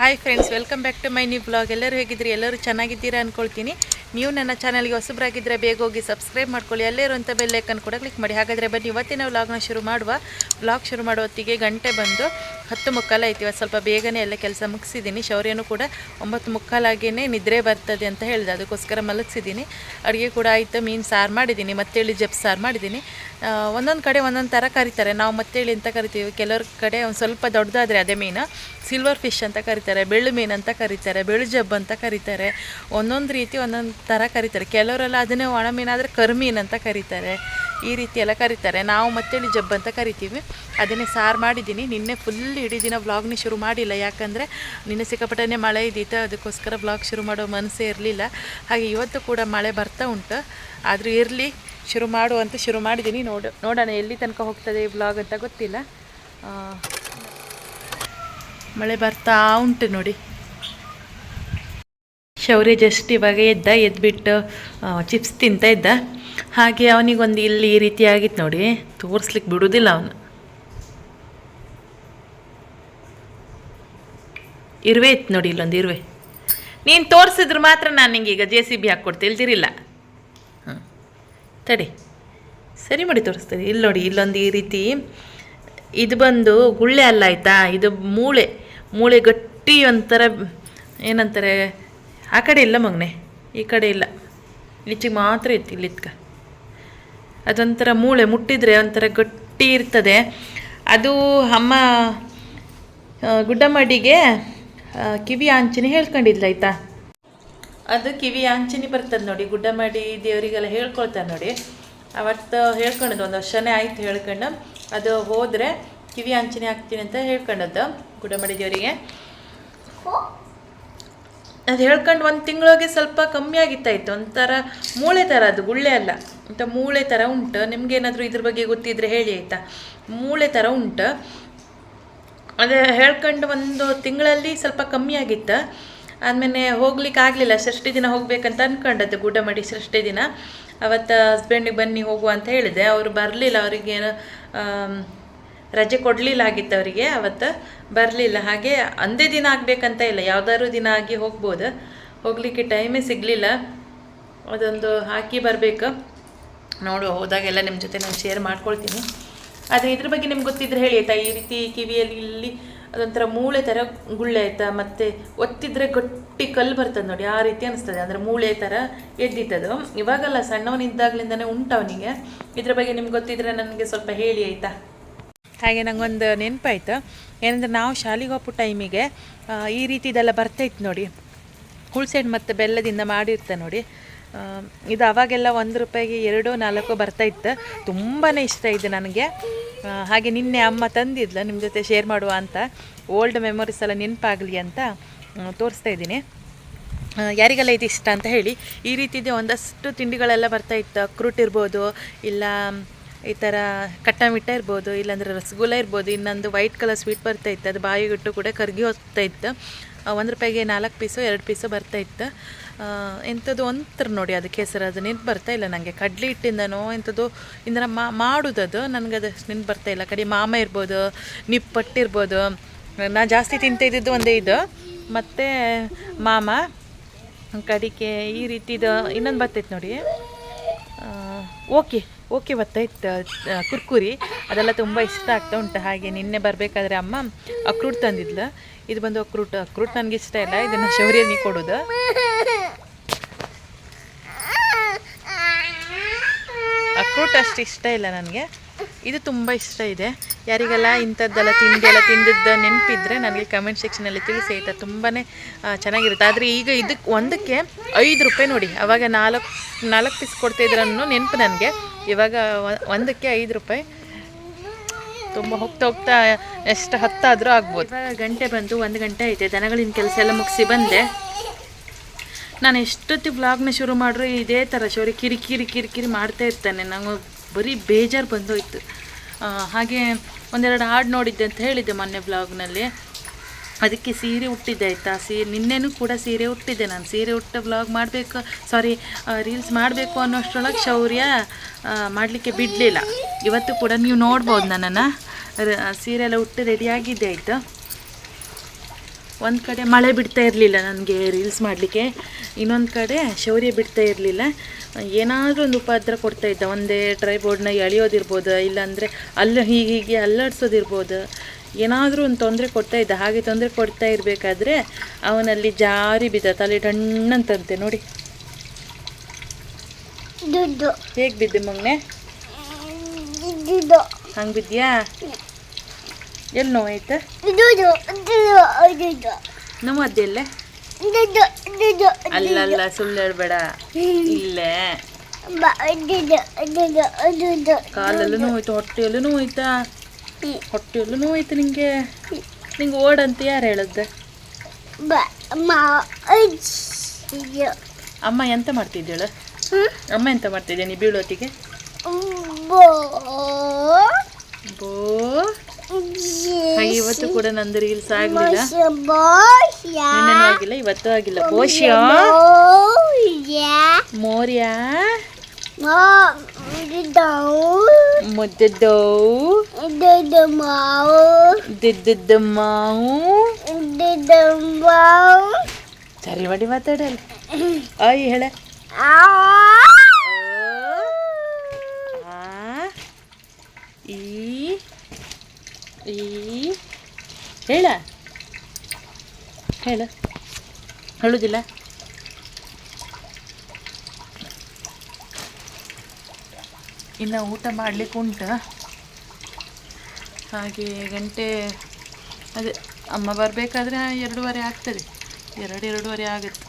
Hi friends welcome back to my new blog ಎಲ್ಲರೂ ಹೇಗಿದ್ರಿ ಎಲ್ಲರೂ ಚೆನ್ನಾಗಿದ್ದೀರಾ ಅಂದ್ಕೊಳ್ತೀನಿ ನೀವು ನನ್ನ ಚಾನಲ್ಗೆ ಹೊಸಬ್ರಾಗಿದ್ದರೆ ಬೇಗ ಹೋಗಿ ಸಬ್ಸ್ಕ್ರೈಬ್ ಮಾಡ್ಕೊಳ್ಳಿ. ಅಲ್ಲೇ ಇರುವಂಥ ಬೆಲ್ ಐಕನ್ ಕೂಡ ಕ್ಲಿಕ್ ಮಾಡಿ. ಹಾಗಾದರೆ ಬನ್ನಿ, ಇವತ್ತಿನ ವ್ಲಾಗ್ನ ಶುರು ಮಾಡುವ. ಬ್ಲಾಗ್ ಶುರು ಮಾಡೋ ಹೊತ್ತಿಗೆ ಗಂಟೆ ಬಂದು ಹತ್ತು ಮುಕ್ಕಾಲು ಸ್ವಲ್ಪ ಬೇಗನೆ ಎಲ್ಲ ಕೆಲಸ ಮುಗಿಸಿದ್ದೀನಿ. ಶೌರ್ಯನೂ ಕೂಡ ಒಂಬತ್ತು ಮುಕ್ಕಾಲಾಗೇ ನಿದ್ರೆ ಬರ್ತದೆ ಅಂತ ಹೇಳಿದೆ. ಅದಕ್ಕೋಸ್ಕರ ಮಲಗಿಸಿದ್ದೀನಿ. ಅಡುಗೆ ಕೂಡ ಆಯಿತು. ಮೀನು ಸಾರು ಮಾಡಿದ್ದೀನಿ. ಮತ್ತೇಳಿ ಜಪ್ ಸಾರು ಮಾಡಿದ್ದೀನಿ. ಒಂದೊಂದು ಕಡೆ ಒಂದೊಂದು ಥರ ಕರೀತಾರೆ. ನಾವು ಮತ್ತೇಳಿ ಅಂತ ಕರಿತೀವಿ? ಕೆಲವ್ರ ಕಡೆ ಒಂದು ಸ್ವಲ್ಪ ದೊಡ್ಡದಾದರೆ ಅದೇ ಮೀನು. ಸಿಲ್ವರ್ ಫಿಶ್ ಅಂತ ಕರೀತಾರೆ, ಬೆಳ್ಳು ಮೀನು ಅಂತ ಕರೀತಾರೆ, ಬೆಳ್ಳು ಜಬ್ಬು ಅಂತ ಕರೀತಾರೆ. ಒಂದೊಂದು ರೀತಿ ಒಂದೊಂದು ಥರ ಕರೀತಾರೆ. ಕೆಲವರೆಲ್ಲ ಅದನ್ನೇ ಒಣ ಮೀನಾದರೆ ಕರ್ಮೀನು ಅಂತ ಕರೀತಾರೆ. ಈ ರೀತಿ ಎಲ್ಲ ಕರೀತಾರೆ. ನಾವು ಮತ್ತೇಳಿ ಜಬ್ ಅಂತ ಕರಿತೀವಿ. ಅದನ್ನೇ ಸಾರು ಮಾಡಿದ್ದೀನಿ. ನಿನ್ನೆ ಫುಲ್ ಇಡೀ ದಿನ ವ್ಲಾಗ್ನ ಶುರು ಮಾಡಿಲ್ಲ. ಯಾಕಂದರೆ ನಿನ್ನೆ ಸಿಕ್ಕಾಪಟ್ಟನೆ ಮಳೆ ಇದ್ದಿತ್ತು. ಅದಕ್ಕೋಸ್ಕರ ವ್ಲಾಗ್ ಶುರು ಮಾಡೋ ಮನಸ್ಸೇ ಇರಲಿಲ್ಲ. ಹಾಗೆ ಇವತ್ತು ಕೂಡ ಮಳೆ ಬರ್ತಾ ಉಂಟು. ಆದರೂ ಇರಲಿ. ಶುರು ಮಾಡು ಅಂತ ಶುರು ಮಾಡಿದ್ದೀನಿ. ನೋಡು, ನೋಡೋಣ ಎಲ್ಲಿ ತನಕ ಹೋಗ್ತದೆ ಈ ಬ್ಲಾಗ್ ಅಂತ ಗೊತ್ತಿಲ್ಲ. ಮಳೆ ಬರ್ತಾ ಉಂಟು ನೋಡಿ. ಶೌರ್ಯ ಜಸ್ಟ್ ಇವಾಗ ಎದ್ದ, ಎದ್ಬಿಟ್ಟು ಚಿಪ್ಸ್ ತಿಂತ ಇದ್ದ ಹಾಗೆ ಅವನಿಗೊಂದು ಇಲ್ಲಿ ಈ ರೀತಿ ಆಗಿತ್ತು ನೋಡಿ. ತೋರಿಸ್ಲಿಕ್ಕೆ ಬಿಡುವುದಿಲ್ಲ ಅವನು. ಇರುವೆ ಇತ್ತು ನೋಡಿ ಇಲ್ಲೊಂದು ಇರುವೆ. ನೀನು ತೋರಿಸಿದ್ರೆ ಮಾತ್ರ ನಾನು ನಿಂಗೆ ಈಗ ಜೆ ಸಿ ಬಿ ಹಾಕ್ಕೊಡ್ತೀನಿ ಇಲ್ದಿರಿಲ್ಲ. ತಡಿ. ಸರಿ ಮಾಡಿ ತೋರಿಸ್ತೀನಿ. ಇಲ್ಲಿ ನೋಡಿ, ಇಲ್ಲೊಂದು ಈ ರೀತಿ ಇದು ಬಂದು ಗುಳ್ಳೆ ಅಲ್ಲ ಆಯಿತಾ? ಇದು ಮೂಳೆ. ಮೂಳೆ ಗಟ್ಟಿ ಒಂಥರ, ಏನಂತಾರೆ, ಆ ಕಡೆ ಇಲ್ಲ ಮಗನೆ? ಈ ಕಡೆ ಇಲ್ಲ. ಈಚೆಗೆ ಮಾತ್ರ ಇತ್ತು ಇಲ್ಲಿತ್ಕ ಅದೊಂಥರ ಮೂಳೆ ಮುಟ್ಟಿದರೆ ಒಂಥರ ಗಟ್ಟಿ ಇರ್ತದೆ. ಅದು ಅಮ್ಮ ಗುಡ್ಡಮಡಿಗೆ ಕಿವಿ ಆಂಚನೆ ಹೇಳ್ಕೊಂಡಿದ್ಲು ಆಯ್ತಾ? ಅದು ಕಿವಿ ಆಂಚನಿ ಬರ್ತದೆ ನೋಡಿ ಗುಡ್ಡಮಾಡಿ ದೇವರಿಗೆಲ್ಲ ಹೇಳ್ಕೊಳ್ತಾರೆ ನೋಡಿ. ಅವತ್ತು ಹೇಳ್ಕೊಂಡದ್ದು, ಒಂದು ವರ್ಷನೇ ಆಯ್ತು ಹೇಳ್ಕೊಂಡು. ಅದು ಹೋದರೆ ಕಿವಿ ಆಂಚನಿ ಹಾಕ್ತೀನಿ ಅಂತ ಹೇಳ್ಕೊಂಡದ್ದು ಗುಡ್ಡಮಾಡಿ ದೇವರಿಗೆ. ಅದು ಹೇಳ್ಕೊಂಡು ಒಂದು ತಿಂಗಳಿಗೆ ಸ್ವಲ್ಪ ಕಮ್ಮಿ ಆಗಿತ್ತಾಯಿತು ಒಂಥರ ಮೂಳೆ ಥರ ಅದು, ಗುಳ್ಳೆ ಅಲ್ಲ. ಅಂತ ಮೂಳೆ ಥರ ಉಂಟು. ನಿಮ್ಗೇನಾದರೂ ಇದ್ರ ಬಗ್ಗೆ ಗೊತ್ತಿದ್ರೆ ಹೇಳಿ ಆಯಿತಾ? ಮೂಳೆ ಥರ ಉಂಟು. ಅದೇ ಹೇಳ್ಕೊಂಡು ಒಂದು ತಿಂಗಳಲ್ಲಿ ಸ್ವಲ್ಪ ಕಮ್ಮಿ ಆಗಿತ್ತು. ಆದಮೇಲೆ ಹೋಗ್ಲಿಕ್ಕೆ ಆಗಲಿಲ್ಲ. ಷಷ್ಠಿ ದಿನ ಹೋಗ್ಬೇಕಂತ ಅನ್ಕೊಂಡದ್ದು. ಗೂಡಮಡಿ ಮಾಡಿ ಷಷ್ಠಿ ದಿನ. ಅವತ್ತು ಹಸ್ಬೆಂಡಿಗೆ ಬನ್ನಿ ಹೋಗುವ ಅಂತ ಹೇಳಿದೆ. ಅವರು ಬರಲಿಲ್ಲ. ಅವರಿಗೇನು ರಜೆ ಕೊಡಲಿಲ್ಲ ಆಗಿತ್ತು ಅವರಿಗೆ. ಅವತ್ತು ಬರಲಿಲ್ಲ. ಹಾಗೆ ಅಂದೇ ದಿನ ಆಗಬೇಕಂತ ಇಲ್ಲ. ಯಾವ್ದಾದ್ರು ದಿನ ಆಗಿ ಹೋಗ್ಬೋದು. ಹೋಗಲಿಕ್ಕೆ ಟೈಮೇ ಸಿಗಲಿಲ್ಲ. ಅದೊಂದು ಹಾಕಿ ಬರಬೇಕು. ನೋಡು, ಹೋದಾಗೆಲ್ಲ ನಿಮ್ಮ ಜೊತೆ ನಾನು ಶೇರ್ ಮಾಡ್ಕೊಳ್ತೀನಿ. ಆದರೆ ಇದ್ರ ಬಗ್ಗೆ ನಿಮ್ಗೆ ಗೊತ್ತಿದ್ರೆ ಹೇಳಿ ಆಯ್ತಾ? ಈ ರೀತಿ ಕಿವಿಯಲ್ಲಿ ಇಲ್ಲಿ ಅದೊಂಥರ ಮೂಳೆ ಥರ ಗುಳ್ಳೆ ಆಯ್ತಾ, ಮತ್ತು ಒತ್ತಿದ್ರೆ ಗಟ್ಟಿ ಕಲ್ಲು ಬರ್ತದೆ ನೋಡಿ, ಆ ರೀತಿ ಅನಿಸ್ತದೆ. ಅಂದರೆ ಮೂಳೆ ಥರ ಎದ್ದಿತ್ತದು ಇವಾಗಲ್ಲ ಸಣ್ಣವನಿದ್ದಾಗಲಿಂದನೇ ಉಂಟು ಅವನಿಗೆ ಇದ್ರ ಬಗ್ಗೆ ನಿಮ್ಗೆ ಗೊತ್ತಿದ್ರೆ ನನಗೆ ಸ್ವಲ್ಪ ಹೇಳಿ ಆಯಿತಾ? ಹಾಗೆ ನನಗೊಂದು ನೆನಪಾಯ್ತು. ಏನಂದ್ರೆ ನಾವು ಶಾಲೆಗೆ ಹೋಗೋ ಟೈಮಿಗೆ ಈ ಈ ರೀತಿದೆಲ್ಲ ಬರ್ತೈತೆ ನೋಡಿ. ಹುಳ್ಸೆಣ್ಣು ಮತ್ತು ಬೆಲ್ಲದಿಂದ ಮಾಡಿರ್ತೆ ನೋಡಿ. ಇದು ಅವಾಗೆಲ್ಲ ಒಂದು ರೂಪಾಯಿಗೆ ಎರಡು ನಾಲ್ಕು ಬರ್ತಾಯಿತ್ತು ತುಂಬಾ ಇಷ್ಟ ಇದೆ ನನಗೆ. ಹಾಗೆ ನಿನ್ನೆ ಅಮ್ಮ ತಂದಿದ್ಲ ನಿಮ್ಮ ಜೊತೆ ಶೇರ್ ಮಾಡುವ ಅಂತ. ಓಲ್ಡ್ ಮೆಮೊರೀಸ್ ಎಲ್ಲ ನೆನಪಾಗಲಿ ಅಂತ ತೋರಿಸ್ತಾ ಇದ್ದೀನಿ. ಯಾರಿಗೆಲ್ಲ ಇದು ಇಷ್ಟ ಅಂತ ಹೇಳಿ. ಈ ರೀತಿದೆ ಒಂದಷ್ಟು ತಿಂಡಿಗಳೆಲ್ಲ ಬರ್ತಾ ಇತ್ತು. ಅಕ್ರೂಟ್ ಇರ್ಬೋದು, ಇಲ್ಲ ಈ ಥರ ಕಟ್ಟ ಮಿಟ್ಟ ಇರ್ಬೋದು, ಇಲ್ಲಾಂದ್ರೆ ರಸಗುಲ್ಲ ಇರ್ಬೋದು, ಇನ್ನೊಂದು ವೈಟ್ ಕಲರ್ ಸ್ವೀಟ್ ಬರ್ತಾ ಇತ್ತು. ಅದು ಬಾಯಿಗಿಟ್ಟು ಕೂಡ ಕರ್ಗಿ ಹೋಗ್ತಾ ಇತ್ತು. ಒಂದು ರೂಪಾಯಿಗೆ ನಾಲ್ಕು ಪೀಸು ಎರಡು ಪೀಸು ಬರ್ತಾ ಇತ್ತು. ಎಂಥದ್ದು ಒಂಥರ ನೋಡಿ ಅದಕ್ಕೆ ಹೆಸರು ಅದು ನೆನ್ಪು ಬರ್ತಾ ಇಲ್ಲ ನನಗೆ ಕಡ್ಲಿ ಹಿಟ್ಟಿಂದನೋ ಎಂಥದ್ದು ಇಂದ ಮಾ ನನಗೆ ಅದು ನೆನ್ಪು ಬರ್ತಾ ಇಲ್ಲ. ಕಡೆ ಮಾಮ ಇರ್ಬೋದು ನಿಪ್ಪಟ್ಟಿರ್ಬೋದು ನಾ ಜಾಸ್ತಿ ತಿಂತಿದ್ದು ಒಂದೇ ಇದು. ಮತ್ತು ಮಾಮ, ಕಡಿಕೆ ಈ ರೀತಿದು ಇನ್ನೊಂದು ಬರ್ತೈತೆ ನೋಡಿ. ಓಕೆ. ಓಕೆ ಆ, ಕುರ್ಕುರಿ. ಅದೆಲ್ಲ ತುಂಬ ಇಷ್ಟ ಆಗ್ತಾ ಉಂಟು. ಹಾಗೆ ನಿನ್ನೆ ಬರಬೇಕಾದ್ರೆ ಅಮ್ಮ ಅಕ್ರೂಟ್ ತಂದಿದ್ಲು. ಇದು ಬಂದು ಅಕ್ರೂಟ್ ಅಕ್ರೂಟ್ ನನಗೆ ಇಷ್ಟ ಇಲ್ಲ. ಇದನ್ನು ಶೌರ್ಯನಿ ಕೊಡೋದು. ಅಕ್ರೂಟ್ ಅಷ್ಟು ಇಷ್ಟ ಇಲ್ಲ ನನಗೆ. ಇದು ತುಂಬ ಇಷ್ಟ ಇದೆ. ಯಾರಿಗೆಲ್ಲ ಇಂಥದ್ದೆಲ್ಲ ತಿಂಡಿ ಎಲ್ಲ ತಿಂದಿದ್ದ ನೆನಪಿದ್ರೆ ನನಗೆ ಕಮೆಂಟ್ ಸೆಕ್ಷನಲ್ಲಿ ತಿಳಿಸಿ ಆಯಿತಾ? ತುಂಬಾ ಚೆನ್ನಾಗಿರುತ್ತೆ. ಆದರೆ ಈಗ ಇದಕ್ಕೆ ಒಂದಕ್ಕೆ ಐದು ರೂಪಾಯಿ ನೋಡಿ. ಅವಾಗ ನಾಲ್ಕು ನಾಲ್ಕು ಪೀಸ್ ಕೊಡ್ತಾಯಿದ್ರು ನೆನಪು ನನಗೆ. ಇವಾಗ ಒಂದಕ್ಕೆ ಐದು ರೂಪಾಯಿ. ತುಂಬ ಹೋಗ್ತಾ ಹೋಗ್ತಾ ಎಷ್ಟು ಹತ್ತಾದರೂ ಆಗ್ಬೋದು. ಇವಾಗ ಗಂಟೆ ಬಂದು ಒಂದು ಗಂಟೆ ಐತೆ ದನಗಳಿನ ಕೆಲಸ ಎಲ್ಲ ಮುಗಿಸಿ ಬಂದೆ. ನಾನು ಎಷ್ಟೊತ್ತಿ ಬ್ಲಾಗ್ನ ಶುರು ಮಾಡ್ರು ಇದೇ ಥರ ಶೌರಿ ಕಿರಿ ಕಿರಿ ಕಿರಿ ಕಿರಿ ಮಾಡ್ತಾ ಇರ್ತಾನೆ. ನಂಗೆ ಬರೀ ಬೇಜಾರು ಬಂದೋಯ್ತು. ಹಾಗೆ ಒಂದೆರಡು ಹಾಡು ನೋಡಿದ್ದೆ ಅಂತ ಹೇಳಿದ್ದೆ ಮೊನ್ನೆ ಬ್ಲಾಗ್ನಲ್ಲಿ ಅದಕ್ಕೆ ಸೀರೆ ಹುಟ್ಟಿದ್ದೆ ಆಯಿತಾ? ಸೀ, ನಿನ್ನೆನೂ ಕೂಡ ಸೀರೆ ಹುಟ್ಟಿದ್ದೆ ನಾನು. ಸೀರೆ ಹುಟ್ಟ ಬ್ಲಾಗ್ ಮಾಡಬೇಕು ಸಾರಿ ರೀಲ್ಸ್ ಮಾಡಬೇಕು ಅನ್ನೋಷ್ಟರೊಳಗೆ ಶೌರ್ಯ ಮಾಡಲಿಕ್ಕೆ ಬಿಡಲಿಲ್ಲ. ಇವತ್ತು ಕೂಡ ನೀವು ನೋಡ್ಬೋದು ನನ್ನನ್ನು. ಸೀರೆ ಎಲ್ಲ ಹುಟ್ಟು ರೆಡಿಯಾಗಿದ್ದೆ ಆಯಿತು? ಒಂದು ಕಡೆ ಮಳೆ ಬಿಡ್ತಾ ಇರಲಿಲ್ಲ ನನಗೆ ರೀಲ್ಸ್ ಮಾಡಲಿಕ್ಕೆ. ಇನ್ನೊಂದು ಕಡೆ ಶೌರ್ಯ ಬಿಡ್ತಾ ಇರಲಿಲ್ಲ. ಏನಾದರೂ ಒಂದು ಉಪದ್ರ ಕೊಡ್ತಾ ಇದ್ದ. ಒಂದೇ ಟ್ರೈಬೋರ್ಡ್ನ ಎಳೆಯೋದಿರ್ಬೋದು ಇಲ್ಲಾಂದರೆ ಅಲ್ಲ ಹೀಗೆ ಹೀಗೆ ಅಲ್ಲಾಡ್ಸೋದಿರ್ಬೋದು. ಏನಾದರೂ ಒಂದು ತೊಂದರೆ ಕೊಡ್ತಾ ಇದ್ದ. ಹಾಗೆ ತೊಂದರೆ ಕೊಡ್ತಾ ಇರಬೇಕಾದ್ರೆ ಅವನಲ್ಲಿ ಜಾರಿ ಬಿದ್ದ. ತಲೆ ಟಣ್ಣಂತಂತೆ ನೋಡಿ. ಹೇಗೆ ಬಿದ್ದೆ ಮೊನ್ನೆ ಹಂಗೆ ಬಿದ್ಯಾ? ಎಲ್ಲಿ ದುಡ್ಡು ನೋವು ಅದೆಲ್ಲ ದುಡ್ಡು ಅಲ್ಲಲ್ಲ ಸುಳ್ಳು ಹೇಳ್ಬೇಡ. ಇಲ್ಲೇ. ಕಾಲಲ್ಲೂ ನೋವಾಯ್ತು ಹೊಟ್ಟೆಯಲ್ಲೂ ನೋವಾಯ್ತಾ ಹೊಟ್ಟೆಯಲ್ಲೂ ನೋಯ್ತು ನಿಂಗೆ? ನಿಂಗೆ ಓಡಂತ ಯಾರು ಹೇಳದ್ದೆ ಅಮ್ಮ ಎಂತ ಮಾಡ್ತಿದ್ದೇಳು ಅಮ್ಮ ಎಂತ ಮಾಡ್ತಿದ್ದೆ ನೀ ಬೀಳೋತಿಗೆ? ಬೋ. ಇವತ್ತು ಕೂಡ ನಂದು ರೀಲ್ಸ್ ಆಗಲಿಲ್ಲ. ನಿನ್ನೆನೂ ಆಗಿಲ್ಲ ಇವತ್ತು ಆಗಿಲ್ಲ. ಬೋಶ್ಯ ಮೋರ್ಯ? ಮುದ್ದದ್ದೋ ಮಾವು ಸರಿ ಮಾಡಿ ಮಾತಾಡಲ್ಲ. ಆಯ್ ಹೇಳ. ಈ ಈ. ಹೇಳ. ಹೇಳ. ಹೇಳುದಿಲ್ಲ. ಇನ್ನು ಊಟ ಮಾಡಲಿಕ್ಕೆ ಉಂಟು. ಹಾಗೆ ಗಂಟೆ, ಅದೇ ಅಮ್ಮ ಬರಬೇಕಾದ್ರೆ ಎರಡೂವರೆ ಆಗ್ತದೆ. ಎರಡು, ಎರಡೂವರೆ ಆಗುತ್ತೆ.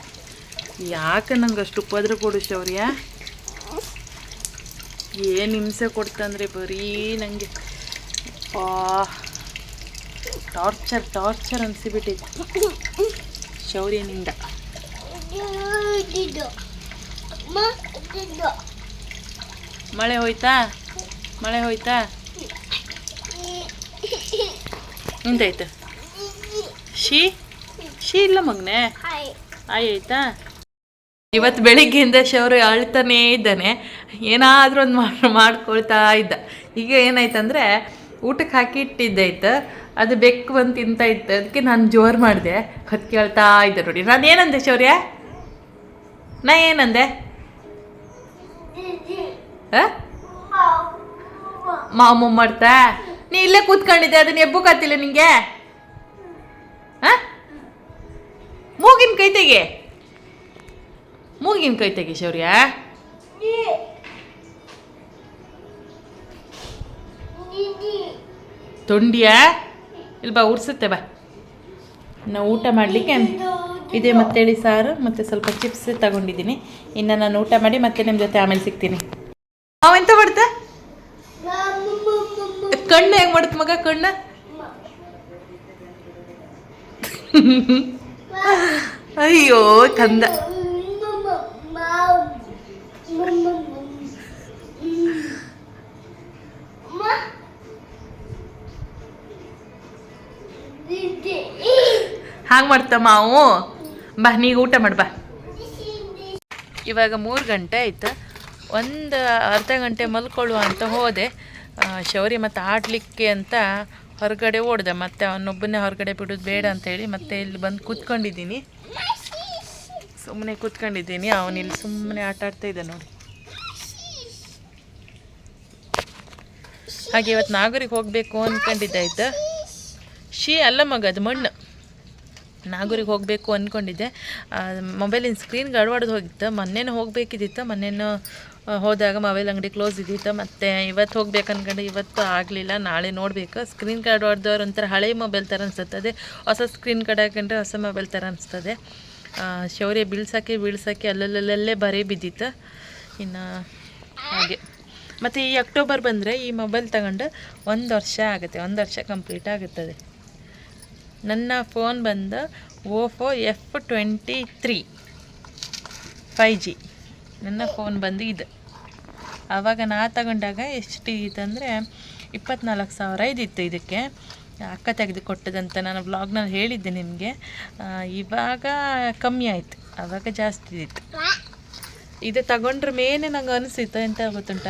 ಯಾಕೆ ನಂಗೆ ಅಷ್ಟು ಉಪದ್ರ ಕೊಡು ಶೌರ್ಯ? ಏನು ಹಿಂಸೆ ಕೊಡ್ತಂದ್ರೆ ಬರೀ ನನಗೆ ಟಾರ್ಚರ್ ಟಾರ್ಚರ್ ಅನಿಸಿಬಿಟ್ಟಿತ್ತು. ಶೌರ್ಯನಿಂದ. ಮಳೆ ಹೋಯ್ತಾ? ಮಳೆ ಹೋಯ್ತಾ? ನಿಂತಾಯ್ತು ಶೀ? ಶೀ ಇಲ್ಲ ಮಗನೆ? ಆಯ್ ಆಯ್ತಾ? ಇವತ್ತು ಬೆಳಿಗ್ಗೆಯಿಂದ ಶೌರ್ಯ ಅಳ್ತಾನೇ ಇದ್ದಾನೆ. ಏನಾದರೂ ಒಂದು ಮಾಡಿ ಮಾಡ್ಕೊಳ್ತಾ ಇದ್ದ. ಈಗ ಏನಾಯ್ತಂದ್ರೆ ಊಟಕ್ಕೆ ಹಾಕಿ ಅದು ಬೆಕ್ಕು ಬಂದು ತಿಂತಾ ಇತ್ತು. ಅದಕ್ಕೆ ನಾನು ಜೋರು ಮಾಡಿದೆ. ಹೊತ್ತು ಕೇಳ್ತಾ ಇದ್ದೆ ನೋಡಿ. ನಾನು ಏನಂದೆ ಶೌರ್ಯ? ನಾ ಏನಂದೆ? ಮಾವು ಮಾಡ್ತಾ? ನೀ ಇಲ್ಲೇ ಕೂತ್ಕೊಂಡಿದ್ದೆ, ಅದನ್ನ ಎಬ್ಬುಕತ್ತಿಲ್ಲ ನಿಂಗೆ? ಆ? ಮೂಗಿನ ಕೈ ತೆಗೆ ಮೂಗಿನ ಕೈ ತೆಗೆ ಶೌರ್ಯ? ತೊಂಡಿಯಾ? ಇಲ್ಲಿ ಬಾ ಉರ್ಸುತ್ತೆ ಬಾ. ನಾವು ಊಟ ಮಾಡಲಿಕ್ಕೆ ಇದೆ ಮತ್ತೇಳಿ ಸಾರು ಮತ್ತು ಸ್ವಲ್ಪ ಚಿಪ್ಸ್ ತಗೊಂಡಿದ್ದೀನಿ. ಇನ್ನು ನಾನು ಊಟ ಮಾಡಿ ಮತ್ತೆ ನಿಮ್ಮ ಜೊತೆ ಆಮೇಲೆ ಸಿಗ್ತೀನಿ. ಅವ ಎಂತ ಮಾಡ್ತಾ? ಕಣ್ಣು ಹೆಂಗೆ ಮಾಡುತ್ತೆ ಮಗ ಕಣ್ಣು? ಅಯ್ಯೋ ಕಂದ. ಹಾಗೆ ಮಾಡ್ತಾ ಮಾವು. ಬಾ, ನೀಗ ಊಟ ಮಾಡಿ, ಬಾ. ಇವಾಗ ಮೂರು ಗಂಟೆ ಆಯ್ತು. ಒಂದು ಅರ್ಧ ಗಂಟೆ ಮಲ್ಕೊಳ್ಳುವ ಅಂತ ಹೋದೆ. ಶೌರಿ ಮತ್ತು ಆಡಲಿಕ್ಕೆ ಅಂತ ಹೊರಗಡೆ ಓಡಿದೆ. ಮತ್ತೆ ಅವನೊಬ್ಬನೇ ಹೊರಗಡೆ ಬಿಡೋದು ಬೇಡ ಅಂತೇಳಿ ಮತ್ತೆ ಇಲ್ಲಿ ಬಂದು ಕೂತ್ಕೊಂಡಿದ್ದೀನಿ. ಸುಮ್ಮನೆ ಕೂತ್ಕೊಂಡಿದ್ದೀನಿ. ಅವನಿಲ್ಲಿ ಸುಮ್ಮನೆ ಆಟ ಆಡ್ತಾ ಇದ್ದ ನೋಡಿ. ಹಾಗೆ ಇವತ್ತು ನಾಗರಿಗೆ ಹೋಗಬೇಕು ಅಂದ್ಕೊಂಡಿದ್ದಾಯ್ತು ಶೀ ಅಲ್ಲ ಮಗ, ಅದು ಮಣ್ಣು. ನಾಗೂರಿಗೆ ಹೋಗಬೇಕು ಅಂದ್ಕೊಂಡಿದ್ದೆ ಮೊಬೈಲಿನ ಸ್ಕ್ರೀನ್ ಗಡ್ವಾಡ್ದು ಹೋಗಿತ್ತು. ಮೊನ್ನೆನೂ ಹೋಗಬೇಕಿದ್ದಿತ್ತು. ಮೊನ್ನೆನೂ ಹೋದಾಗ ಮೊಬೈಲ್ ಅಂಗಡಿ ಕ್ಲೋಸ್ ಇದ್ದಿತ್ತು. ಮತ್ತು ಇವತ್ತು ಹೋಗ್ಬೇಕು ಅನ್ಕೊಂಡು. ಇವತ್ತು ಆಗಲಿಲ್ಲ. ನಾಳೆ ನೋಡಬೇಕು. ಸ್ಕ್ರೀನ್ ಕಾರ್ಡ್ ಹೊಡೆದವ್ರು ಒಂಥರ ಹಳೆ ಮೊಬೈಲ್ ಥರ ಅನಿಸುತ್ತದೆ ಹೊಸ ಸ್ಕ್ರೀನ್ ಕಾರ್ಡ್ ಹಾಕೊಂಡ್ರೆ ಹೊಸ ಮೊಬೈಲ್ ಥರ ಅನಿಸ್ತದೆ ಶೌರ್ಯ ಬೀಳ್ಸೋಕ್ಕೆ ಬೀಳ್ಸೋಕ್ಕೆ ಅಲ್ಲಲ್ಲಲ್ಲೇ ಬರೀ ಬಿದ್ದಿತ್ತು. ಇನ್ನು ಹಾಗೆ. ಮತ್ತು ಈ ಅಕ್ಟೋಬರ್ ಬಂದರೆ ಈ ಮೊಬೈಲ್ ತಗೊಂಡು ಒಂದು ವರ್ಷ ಆಗುತ್ತೆ. ಒಂದು ವರ್ಷ ಕಂಪ್ಲೀಟ್ ಆಗುತ್ತದೆ. ನನ್ನ ಫೋನ್ ಬಂದು Oppo F twenty three five G. ನನ್ನ ಫೋನ್ ಬಂದು ಇದು. ಆವಾಗ ನಾ ತಗೊಂಡಾಗ ಎಷ್ಟು ಇತ್ತಂದರೆ ಇಪ್ಪತ್ನಾಲ್ಕು ಸಾವಿರ ಇದಿತ್ತು ಇದಕ್ಕೆ. ಅಕ್ಕ ತೆಗೆದು ಕೊಟ್ಟದಂತ ನಾನು ಬ್ಲಾಗ್ನಲ್ಲಿ ಹೇಳಿದ್ದೆ ನಿಮಗೆ. ಇವಾಗ ಕಮ್ಮಿ ಆಯಿತು. ಆವಾಗ ಜಾಸ್ತಿ ಇತ್ತು ಇದು ತಗೊಂಡ್ರ ಮೇಲೆ ನಂಗೆ ಅನಿಸಿತ್ತು ಎಂತ ಗೊತ್ತುಂಟ?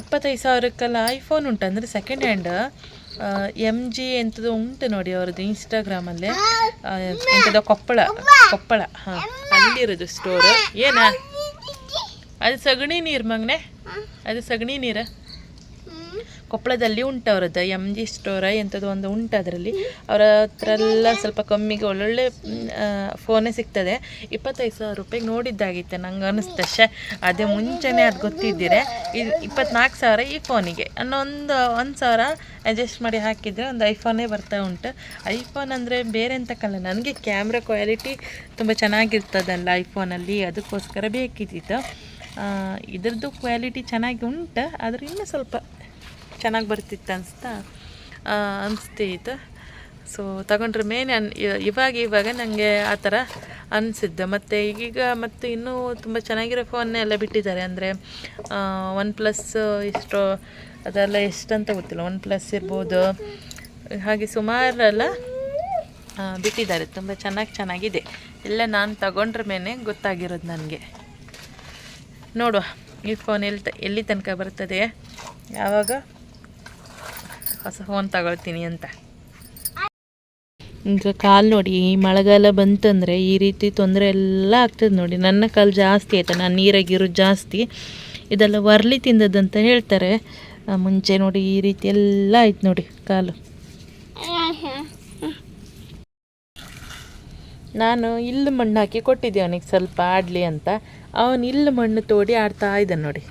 ಇಪ್ಪತ್ತೈದು ಸಾವಿರಕ್ಕೆಲ್ಲ ಐಫೋನ್ ಉಂಟು ಅಂದರೆ ಸೆಕೆಂಡ್ ಹ್ಯಾಂಡ್ ಎಂ ಜಿ ಎಂಥದ್ದು ಉಂಟು ನೋಡಿ ಅವ್ರದ್ದು ಇನ್ಸ್ಟಾಗ್ರಾಮಲ್ಲಿ ಎಂಥದ್ದು ಕೊಪ್ಪಳ. ಕೊಪ್ಪಳ. ಹಾಂ ಅಲ್ಲಿರೋದು ಸ್ಟೋರು ಏನ? ಅದು ಸಗಣಿ ನೀರು ಮಗನೆ? ಅದು ಸಗಣಿ ನೀರು? ಕೊಪ್ಪಳದಲ್ಲಿ ಉಂಟು ಅವರದ್ದು ಎಂ ಜಿ ಸ್ಟೋರ ಎಂಥದ್ದು ಒಂದು ಉಂಟು ಅದರಲ್ಲಿ. ಅವರ ಹತ್ರ ಎಲ್ಲ ಸ್ವಲ್ಪ ಕಮ್ಮಿಗೆ ಒಳ್ಳೊಳ್ಳೆ ಫೋನೇ ಸಿಗ್ತದೆ. ಇಪ್ಪತ್ತೈದು ಸಾವಿರ ರೂಪಾಯಿಗೆ ನೋಡಿದ್ದಾಗಿತ್ತು ನಂಗೆ ಅನಿಸ್ತು ಶೇ ಅದೇ ಮುಂಚೆನೇ ಅದು ಗೊತ್ತಿದ್ದೀರಿ. ಇದು ಇಪ್ಪತ್ನಾಲ್ಕು ಸಾವಿರ ಈ ಫೋನಿಗೆ ಅನ್ನೋ ಒಂದು ಸಾವಿರ ಅಡ್ಜಸ್ಟ್ ಮಾಡಿ ಹಾಕಿದರೆ ಒಂದು ಐಫೋನೇ ಬರ್ತಾ ಉಂಟು. ಐಫೋನ್ ಅಂದರೆ ಬೇರೆ ಎಂತಕ್ಕಲ್ಲ ನನಗೆ ಕ್ಯಾಮ್ರಾ ಕ್ವಾಲಿಟಿ ತುಂಬ ಚೆನ್ನಾಗಿರ್ತದಲ್ಲ ಐಫೋನಲ್ಲಿ ಅದಕ್ಕೋಸ್ಕರ ಬೇಕಿದ್ದಿತ್ತು. ಇದ್ರದ್ದು ಕ್ವಾಲಿಟಿ ಚೆನ್ನಾಗಿ ಉಂಟು, ಆದರೆ ಇನ್ನೂ ಸ್ವಲ್ಪ ಚೆನ್ನಾಗಿ ಬರ್ತಿತ್ತು ಅನಿಸ್ತಾ ಅನಿಸ್ತಿತ್ತು. ಸೊ ತಗೊಂಡ್ರೆ ಮೇನ್ ಅನ್ ಇವಾಗ ಇವಾಗ ನನಗೆ ಆ ಥರ ಅನಿಸಿದ್ದು. ಮತ್ತು ಈಗೀಗ ಮತ್ತು ಇನ್ನೂ ತುಂಬ ಚೆನ್ನಾಗಿರೋ ಫೋನ್ನೇ ಎಲ್ಲ ಬಿಟ್ಟಿದ್ದಾರೆ. ಅಂದರೆ ಒನ್ ಪ್ಲಸ್ ಇಷ್ಟು ಅದೆಲ್ಲ ಎಷ್ಟಂತ ಗೊತ್ತಿಲ್ಲ. ಒನ್ ಪ್ಲಸ್ ಇರ್ಬೋದು. ಹಾಗೆ ಸುಮಾರೆಲ್ಲ ಬಿಟ್ಟಿದ್ದಾರೆ. ತುಂಬ ಚೆನ್ನಾಗಿ ಚೆನ್ನಾಗಿದೆ. ಎಲ್ಲ ನಾನು ತಗೊಂಡ್ರ ಮೇಲೆ ಗೊತ್ತಾಗಿರೋದು ನನಗೆ. ನೋಡುವ, ಈ ಫೋನ್ ಎಲ್ಲಿ ತ, ಎಲ್ಲಿ ತನಕ ಬರ್ತದೆ? ಯಾವಾಗ? ಹೊಸ ಫೋನ್ ತಗೊಳ್ತೀನಿ ಅಂತ. ಈಗ ಕಾಲು ನೋಡಿ ಮಳೆಗಾಲ ಬಂತಂದರೆ ಈ ರೀತಿ ತೊಂದರೆ ಎಲ್ಲ ಆಗ್ತದೆ ನೋಡಿ. ನನ್ನ ಕಾಲು ಜಾಸ್ತಿ ಆಯ್ತಾ? ನಾನು ನೀರಾಗಿರೋ ಜಾಸ್ತಿ. ಇದೆಲ್ಲ ವರ್ಲಿ ತಿಂದದಂತ ಹೇಳ್ತಾರೆ. ಮುಂಚೆ ನೋಡಿ ಈ ರೀತಿ ಎಲ್ಲ ಆಯ್ತು ನೋಡಿ ಕಾಲು. ನಾನು ಇಲ್ಲಿ ಮಣ್ಣು ಹಾಕಿ ಕೊಟ್ಟಿದ್ದೆ ಅವನಿಗೆ ಸ್ವಲ್ಪ ಆಡಲಿ ಅಂತ. ಅವನು ಇಲ್ಲಿ ಮಣ್ಣು ತೋಡಿ ಆಡ್ತಾ ಇದ್ದಾನೆ ನೋಡಿ.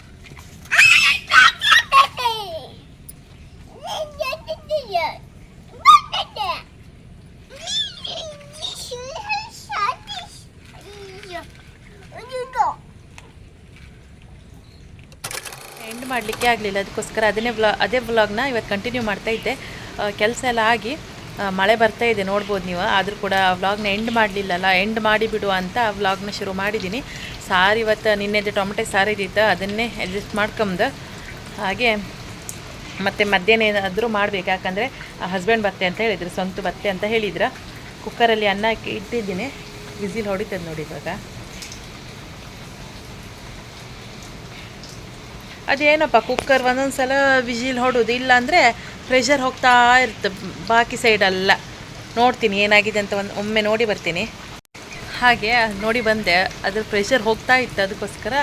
ಮಾಡಲಿಕ್ಕೆ ಆಗಲಿಲ್ಲ. ಅದಕ್ಕೋಸ್ಕರ ಅದನ್ನೇ ವ್ಲಾ, ಅದೇ ವ್ಲಾಗ್ನ ಇವತ್ತು ಕಂಟಿನ್ಯೂ ಮಾಡ್ತಾ ಇದ್ದೆ. ಕೆಲಸ ಎಲ್ಲ ಆಗಿ ಮಳೆ ಬರ್ತಾ ಇದೆ, ನೋಡ್ಬೋದು ನೀವು. ಆದರೂ ಕೂಡ ಆ ವ್ಲಾಗ್ನ ಎಂಡ್ ಮಾಡಲಿಲ್ಲಲ್ಲ ಎಂಡ್ ಮಾಡಿ ಬಿಡು ಅಂತ ಆ ವ್ಲಾಗ್ನ ಶುರು ಮಾಡಿದ್ದೀನಿ. ಸಾರು ಇವತ್ತು ನಿನ್ನೆದು ಟೊಮೆಟೊ ಸಾರು ಇದ್ದಿತ್ತು, ಅದನ್ನೇ ಅಡ್ಜಸ್ಟ್ ಮಾಡ್ಕೊಂಬಂದು ಹಾಗೆ ಮತ್ತು ಮಧ್ಯಾಹ್ನ ಏನಾದರೂ ಮಾಡಬೇಕು. ಯಾಕಂದರೆ ಹಸ್ಬೆಂಡ್ ಬತ್ತೆ ಅಂತ ಹೇಳಿದರು, ಸ್ವಂತ ಬತ್ತೆ ಅಂತ ಹೇಳಿದ್ರು. ಕುಕ್ಕರಲ್ಲಿ ಅನ್ನ ಹಾಕಿ ಇಟ್ಟಿದ್ದೀನಿ. ವಿಸಿಲ್ ಹೊಡಿತದೆ ನೋಡಿ ಇವಾಗ. ಅದೇನಪ್ಪ ಕುಕ್ಕರ್ ಒಂದೊಂದು ಸಲ ವಿಜಿಲ್ ಹೊಡೋದು ಇಲ್ಲ ಅಂದರೆ ಪ್ರೆಷರ್ ಹೋಗ್ತಾ ಇರುತ್ತೆ ಬಾಕಿ ಸೈಡೆಲ್ಲ ನೋಡ್ತೀನಿ ಏನಾಗಿದೆ ಅಂತ ಒಂದು ಒಮ್ಮೆ ನೋಡಿ ಬರ್ತೀನಿ. ಹಾಗೆ ನೋಡಿ ಬಂದೆ, ಅದ್ರ ಪ್ರೆಷರ್ ಹೋಗ್ತಾ ಇತ್ತು. ಅದಕ್ಕೋಸ್ಕರ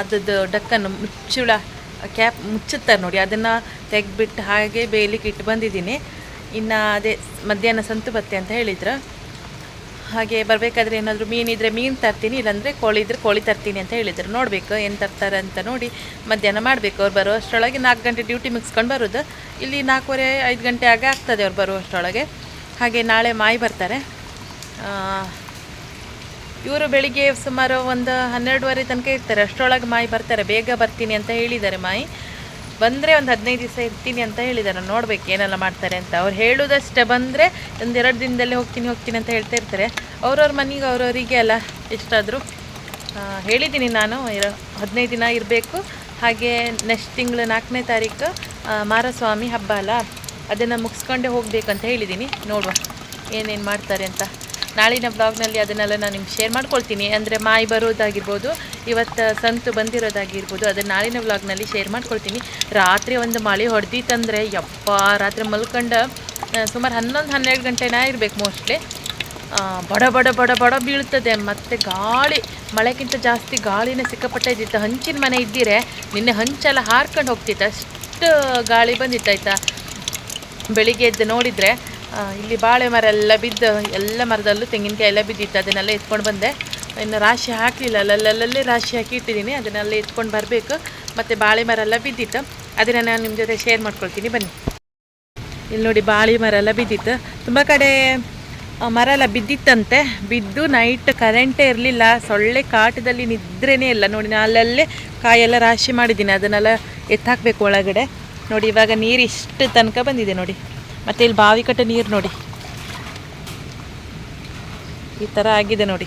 ಅದ್ರದ್ದು ಡಕ್ಕನ್ನು ಮುಚ್ಚುಳ ಕ್ಯಾಪ್ ಮುಚ್ಚುತ್ತಾರೆ ನೋಡಿ, ಅದನ್ನು ತೆಗೆದ್ಬಿಟ್ಟು ಹಾಗೆ ಬೇಯಲಿಕ್ಕೆ ಇಟ್ಟು ಬಂದಿದ್ದೀನಿ. ಇನ್ನು ಅದೇ ಮಧ್ಯಾಹ್ನ ಸಂತು ಬತ್ತೆ ಅಂತ ಹೇಳಿದ್ರು. ಹಾಗೆ ಬರಬೇಕಾದ್ರೆ ಏನಾದರೂ ಮೀನಿದ್ರೆ ಮೀನು ತರ್ತೀನಿ, ಇಲ್ಲಾಂದರೆ ಕೋಳಿ ಇದ್ರೆ ಕೋಳಿ ತರ್ತೀನಿ ಅಂತ ಹೇಳಿದರು. ನೋಡಬೇಕು ಏನು ತರ್ತಾರೆ ಅಂತ ನೋಡಿ ಮಧ್ಯಾಹ್ನ ಮಾಡಬೇಕು. ಅವ್ರು ಬರೋ ಅಷ್ಟರೊಳಗೆ ನಾಲ್ಕು ಗಂಟೆ ಡ್ಯೂಟಿ ಮುಗಿಸ್ಕೊಂಡು ಬರೋದು. ಇಲ್ಲಿ ನಾಲ್ಕೂವರೆ, ಐದು ಗಂಟೆ ಆಗ ಆಗ್ತದೆ ಅವ್ರು ಬರುವಷ್ಟರೊಳಗೆ ಹಾಗೆ ನಾಳೆ ಮಾಯಿ ಬರ್ತಾರೆ. ಇವರು ಬೆಳಿಗ್ಗೆ ಸುಮಾರು ಒಂದು ಹನ್ನೆರಡುವರೆ ತನಕ ಇರ್ತಾರೆ. ಅಷ್ಟರೊಳಗೆ ಮಾಯಿ ಬರ್ತಾರೆ. ಬೇಗ ಬರ್ತೀನಿ ಅಂತ ಹೇಳಿದ್ದಾರೆ ಮಾಯಿ. ಬಂದರೆ ಒಂದು ಹದಿನೈದು ದಿವಸ ಇರ್ತೀನಿ ಅಂತ ಹೇಳಿದ್ದಾರೆ ನೋಡ್ಬೇಕು ಏನೆಲ್ಲ ಮಾಡ್ತಾರೆ ಅಂತ. ಅವ್ರು ಹೇಳೋದಷ್ಟೇ ಬಂದರೆ ಒಂದು ಎರಡು ದಿನದಲ್ಲೇ ಹೋಗ್ತೀನಿ ಹೋಗ್ತೀನಿ ಅಂತ ಹೇಳ್ತಾ ಇರ್ತಾರೆ. ಅವ್ರವ್ರ ಮನೆಗೆ ಅವ್ರವರಿಗೆ ಅಲ್ಲ ಎಷ್ಟಾದರೂ ಹೇಳಿದ್ದೀನಿ ನಾನು. ಹದಿನೈದು ದಿನ ಇರಬೇಕು. ಹಾಗೆ ನೆಕ್ಸ್ಟ್ ತಿಂಗಳು ನಾಲ್ಕನೇ ತಾರೀಕು ಮಾರಸ್ವಾಮಿ ಹಬ್ಬ ಅಲ್ಲ, ಅದನ್ನು ಮುಗಿಸ್ಕೊಂಡೇ ಹೋಗಬೇಕಂತ ಹೇಳಿದ್ದೀನಿ ನೋಡುವ ಏನೇನು ಮಾಡ್ತಾರೆ ಅಂತ. ನಾಳಿನ ಬ್ಲಾಗ್ನಲ್ಲಿ ಅದನ್ನೆಲ್ಲ ನಾನು ನಿಮ್ಗೆ ಶೇರ್ ಮಾಡ್ಕೊಳ್ತೀನಿ. ಅಂದರೆ ಮಾಯಿ ಬರೋದಾಗಿರ್ಬೋದು, ಇವತ್ತು ಸಂತು ಬಂದಿರೋದಾಗಿರ್ಬೋದು, ಅದನ್ನು ನಾಳಿನ ಬ್ಲಾಗ್ನಲ್ಲಿ ಶೇರ್ ಮಾಡ್ಕೊಳ್ತೀನಿ. ರಾತ್ರಿ ಒಂದು ಮಳೆ ಹೊಡೆದಿತ್ತಂದರೆ, ಯಪ್ಪ, ರಾತ್ರಿ ಮಲ್ಕೊಂಡು ಸುಮಾರು ಹನ್ನೊಂದು, ಹನ್ನೆರಡು ಗಂಟೆನ ಇರಬೇಕು ಮೋಸ್ಟ್ಲಿ ಬಡ ಬಡ ಬಡ ಬಡ ಬೀಳ್ತದೆ. ಮತ್ತು ಗಾಳಿ, ಮಳೆಗಿಂತ ಜಾಸ್ತಿ ಗಾಳಿನೇ ಸಿಕ್ಕಾಪಟ್ಟೆ ಇದ್ದಿತ್ತು. ಹಂಚಿನ ಮನೆ ಇದ್ದೀರೆ, ನಿನ್ನೆ ಹಂಚೆಲ್ಲ ಹಾರ್ಕೊಂಡು ಹೋಗ್ತಿತ್ತು. ಅಷ್ಟು ಗಾಳಿ ಬಂದಿತ್ತಾಯ್ತಾ ಬೆಳಿಗ್ಗೆ ಎದ್ದು ನೋಡಿದರೆ ಇಲ್ಲಿ ಬಾಳೆ ಮರ ಎಲ್ಲ ಬಿದ್ದು, ಎಲ್ಲ ಮರದಲ್ಲೂ ತೆಂಗಿನಕಾಯಿ ಎಲ್ಲ ಬಿದ್ದಿತ್ತು, ಅದನ್ನೆಲ್ಲ ಎತ್ಕೊಂಡು ಬಂದೆ. ಇನ್ನು ರಾಶಿ ಹಾಕಲಿಲ್ಲ ಅಲ್ಲಲ್ಲೇ ರಾಶಿ ಹಾಕಿ ಇಟ್ಟಿದ್ದೀನಿ, ಅದನ್ನೆಲ್ಲ ಎತ್ಕೊಂಡು ಬರಬೇಕು. ಮತ್ತು ಬಾಳೆ ಮರ ಎಲ್ಲ ಬಿದ್ದಿತ್ತು. ಅದನ್ನು ನಾನು ನಿಮ್ಮ ಜೊತೆ ಶೇರ್ ಮಾಡ್ಕೊಳ್ತೀನಿ, ಬನ್ನಿ. ಇಲ್ಲಿ ನೋಡಿ ಬಾಳೆ ಮರ ಎಲ್ಲ ಬಿದ್ದಿತ್ತು. ತುಂಬ ಕಡೆ ಮರ ಎಲ್ಲ ಬಿದ್ದಿತ್ತಂತೆ. ಬಿದ್ದು ನೈಟ್ ಕರೆಂಟೇ ಇರಲಿಲ್ಲ. ಸೊಳ್ಳೆ ಕಾಟದಲ್ಲಿ ನಿದ್ರೇನೇ ಇಲ್ಲ. ನೋಡಿ, ನಾನು ಅಲ್ಲಲ್ಲೇ ಕಾಯೆಲ್ಲ ರಾಶಿ ಮಾಡಿದ್ದೀನಿ. ಅದನ್ನೆಲ್ಲ ಎತ್ತಾಕಬೇಕು ಒಳಗಡೆ. ನೋಡಿ, ಇವಾಗ ನೀರು ಇಷ್ಟು ತನಕ ಬಂದಿದೆ, ನೋಡಿ. ಮತ್ತು ಇಲ್ಲಿ ಬಾವಿ ಕಟ್ಟ ನೀರು ನೋಡಿ. ಈ ಥರ ಆಗಿದೆ ನೋಡಿ.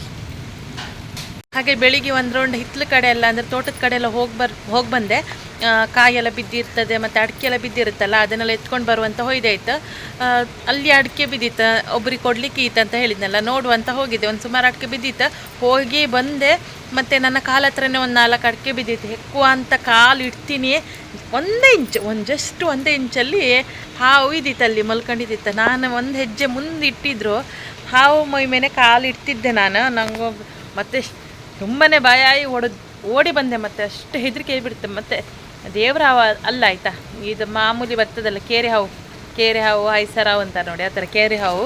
ಹಾಗೆ ಬೆಳಿಗ್ಗೆ ಒಂದು ರೌಂಡ್ ಹಿತ್ತಲ ಕಡೆ ಎಲ್ಲ, ಅಂದರೆ ತೋಟದ ಕಡೆ ಎಲ್ಲ ಹೋಗಿ ಬರ್, ಹೋಗಿ ಬಂದೆ. ಕಾಯಿ ಕಾಯೆಲ್ಲ ಬಿದ್ದಿರ್ತದೆ, ಮತ್ತು ಅಡಿಕೆ ಎಲ್ಲ ಬಿದ್ದಿರುತ್ತಲ್ಲ, ಅದನ್ನೆಲ್ಲ ಎತ್ಕೊಂಡು ಬರುವಂತ ಹೊಯ್ದಾಯ್ತು ಅಲ್ಲಿ ಅಡಿಕೆ ಬಿದ್ದಿತ್ತು, ಒಬ್ರಿಗೆ ಕೊಡ್ಲಿಕ್ಕೆ ಈತ ಅಂತ ಹೇಳಿದ್ನಲ್ಲ, ನೋಡುವಂತ ಹೋಗಿದ್ದೆ. ಒಂದು ಸುಮಾರು ಅಡಿಕೆ ಬಿದ್ದಿತ್ತು. ಹೋಗಿ ಬಂದೆ, ಮತ್ತು ನನ್ನ ಕಾಲ ಹತ್ರನೇ ಒಂದು ನಾಲ್ಕು ಅಡಿಕೆ ಬಿದ್ದಿತ್ತು. ಹೆಕ್ಕುವ ಅಂತ ಕಾಲು ಇಡ್ತೀನಿ. ಒಂದೇ ಇಂಚು ಒಂದು ಜಸ್ಟ್ ಒಂದೇ ಇಂಚಲ್ಲಿ ಹಾವು ಇದ್ದಿತ್ತು ಅಲ್ಲಿ, ಮಲ್ಕೊಂಡಿದ್ದಿತ್ತು. ನಾನು ಒಂದು ಹೆಜ್ಜೆ ಮುಂದೆ ಇಟ್ಟಿದ್ರು, ಹಾವು ಮೈ ಮೇಲೆ ಕಾಲು ಇಡ್ತಿದ್ದೆ ನಾನು. ನಂಗೆ ಮತ್ತೆ ತುಂಬಾ ಬಾಯಾಯಿ ಓಡೋದು ಓಡಿ ಬಂದೆ ಮತ್ತೆ ಅಷ್ಟು ಹೆದರಿಕೆ ಬಿಡುತ್ತೆ ಮತ್ತೆ ದೇವರ ಹಾವು ಅಲ್ಲ ಆಯ್ತಾ? ಇದು ಮಾಮೂಲಿ ಬರ್ತದಲ್ಲ ಕೇರೆ ಹಾವು ಕೇರೆ ಹಾವು, ಐಸರ ಹಾವು ಅಂತ ನೋಡಿ, ಆ ಥರ ಕೇರೆ ಹಾವು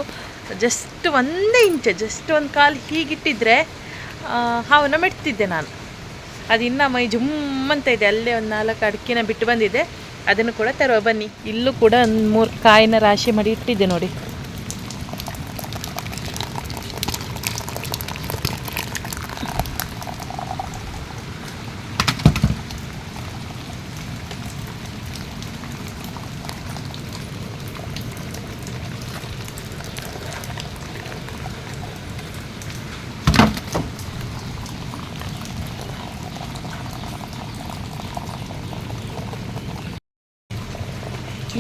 ಜಸ್ಟ್ ಒಂದೇ ಇಂಚೆ ಜಸ್ಟ್ ಒಂದು ಕಾಲು ಹೀಗಿಟ್ಟಿದ್ರೆ ಹಾವನ್ನ ಮೆಟ್ತಿದ್ದೆ ನಾನು. ಅದು ಇನ್ನೂ ಮೈ ಜುಮ್ ಅಂತ ಇದೆ, ಅಲ್ಲೇ ಒಂದು ನಾಲ್ಕು ಅಡಕಿನ ಬಿಟ್ಟು ಬಂದಿದೆ, ಅದನ್ನು ಕೂಡ ತರುವ ಬನ್ನಿ. ಇಲ್ಲೂ ಕೂಡ ಒಂದು ಮೂರು ಕಾಯಿನ ರಾಶಿ ಮಾಡಿ ಇಟ್ಟಿದ್ದೆ ನೋಡಿ.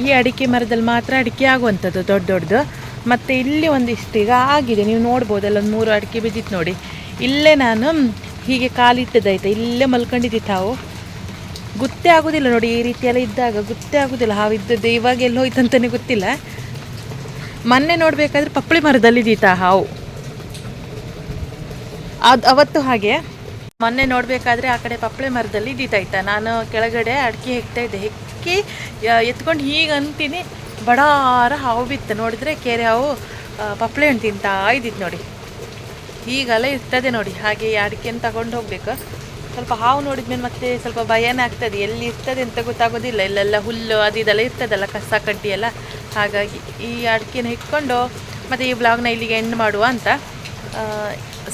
ಈ ಅಡಿಕೆ ಮರದಲ್ಲಿ ಮಾತ್ರ ಅಡಿಕೆ ಆಗುವಂಥದ್ದು ದೊಡ್ಡ ದೊಡ್ಡದು. ಮತ್ತು ಇಲ್ಲಿ ಒಂದಿಷ್ಟು ಈಗ ಆಗಿದೆ. ನೀವು ನೋಡ್ಬೋದು, ಅಲ್ಲೊಂದು ಮೂರು ಅಡಿಕೆ ಬಿದ್ದಿತ್ತು ನೋಡಿ. ಇಲ್ಲೇ ನಾನು ಹೀಗೆ ಕಾಲಿಟ್ಟದಾಯ್ತು ಇಲ್ಲೇ ಮಲ್ಕೊಂಡಿದ್ದಿತ್ತು ಹಾವು ಗೊತ್ತೇ ಆಗೋದಿಲ್ಲ ನೋಡಿ, ಈ ರೀತಿಯೆಲ್ಲ ಇದ್ದಾಗ ಗೊತ್ತೇ ಆಗೋದಿಲ್ಲ. ಹಾವು ಇದ್ದದ್ದು ಇವಾಗ ಎಲ್ಲಿ ಹೋಯ್ತು ಅಂತಲೇ ಗೊತ್ತಿಲ್ಲ. ಮೊನ್ನೆ ನೋಡಬೇಕಾದ್ರೆ ಪಪ್ಪಳಿ ಮರದಲ್ಲಿ ಇದ್ದಿತ್ತು ಆ ಹಾವು. ಅದು ಅವತ್ತು ಹಾಗೆ. ಮೊನ್ನೆ ನೋಡಬೇಕಾದ್ರೆ ಆ ಕಡೆ ಪಪ್ಪಳೆ ಮರದಲ್ಲಿ ಇದ್ದಿತ್ತಾಯ್ತಾ ನಾನು ಕೆಳಗಡೆ ಅಡಿಕೆ ಹೆಕ್ತಾ ಇದ್ದೆ. ಹೆಕ್ಕಿ ಎತ್ಕೊಂಡು ಹೀಗೆ ಅಂತೀನಿ. ಬಡಾರ ಹಾವು ಬಿತ್ತು. ನೋಡಿದರೆ ಕೆರೆ ಹಾವು ಪಪ್ಳೆ ಹಣ್ಣು ತಿಂತಾ ಇದ್ದಿತ್ತು ನೋಡಿ. ಹೀಗೆಲ್ಲ ಇರ್ತದೆ ನೋಡಿ. ಹಾಗೆ ಅಡಿಕೆನ ತಗೊಂಡು ಹೋಗ್ಬೇಕು. ಸ್ವಲ್ಪ ಹಾವು ನೋಡಿದ್ಮೇಲೆ ಮತ್ತೆ ಸ್ವಲ್ಪ ಭಯನೇ ಆಗ್ತದೆ. ಎಲ್ಲಿ ಇರ್ತದೆ ಅಂತ ಗೊತ್ತಾಗೋದಿಲ್ಲ. ಇಲ್ಲೆಲ್ಲ ಹುಲ್ಲು, ಅದು ಇದೆಲ್ಲ ಇರ್ತದಲ್ಲ, ಕಸ, ಕಡ್ಡಿ ಎಲ್ಲ. ಹಾಗಾಗಿ ಈ ಅಡಿಕೆನ ಇಟ್ಕೊಂಡು ಮತ್ತು ಈ ಬ್ಲಾಗ್ನ ಇಲ್ಲಿಗೆ ಎಂಡ್ ಮಾಡುವ ಅಂತ.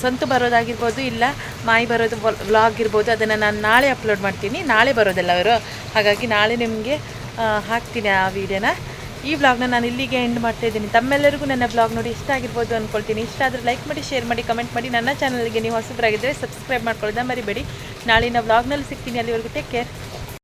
ಸ್ವಂತ ಬರೋದಾಗಿರ್ಬೋದು ಇಲ್ಲ ಮಾಯಿ ಬರೋದು ವ್ಲಾಗ್ ಇರ್ಬೋದು, ಅದನ್ನು ನಾನು ನಾಳೆ ಅಪ್ಲೋಡ್ ಮಾಡ್ತೀನಿ. ನಾಳೆ ಬರೋದಲ್ಲ ಅವರು. ಹಾಗಾಗಿ ನಾಳೆ ನಿಮಗೆ ಹಾಕ್ತೀನಿ ಆ ವಿಡಿಯೋನ ಈ ವ್ಲಾಗ್ನ ನಾನು ಇಲ್ಲಿಗೆ ಎಂಡ್ ಮಾಡ್ತಾ ಇದ್ದೀನಿ. ತಮ್ಮೆಲ್ಲರಿಗೂ ನನ್ನ ವ್ಲಾಗ್ ನೋಡಿ ಇಷ್ಟ ಆಗಿರ್ಬೋದು ಅಂದ್ಕೊಳ್ತೀನಿ ಇಷ್ಟ ಆದರೆ ಲೈಕ್ ಮಾಡಿ ಶೇರ್ ಮಾಡಿ ಕಮೆಂಟ್ ಮಾಡಿ. ನನ್ನ ಚಾನಲ್ಗೆ ನೀವು ಹೊಸಬರಾಗಿದ್ದರೆ ಸಬ್ಸ್ಕ್ರೈಬ್ ಮಾಡ್ಕೊಳ್ಳೋದ ಮರಿಬೇಡಿ. ನಾಳಿನ ವ್ಲಾಗ್ನಲ್ಲಿ ಸಿಗ್ತೀನಿ. ಅಲ್ಲಿವರೆಗೂ ಟೇಕ್ ಕೇರ್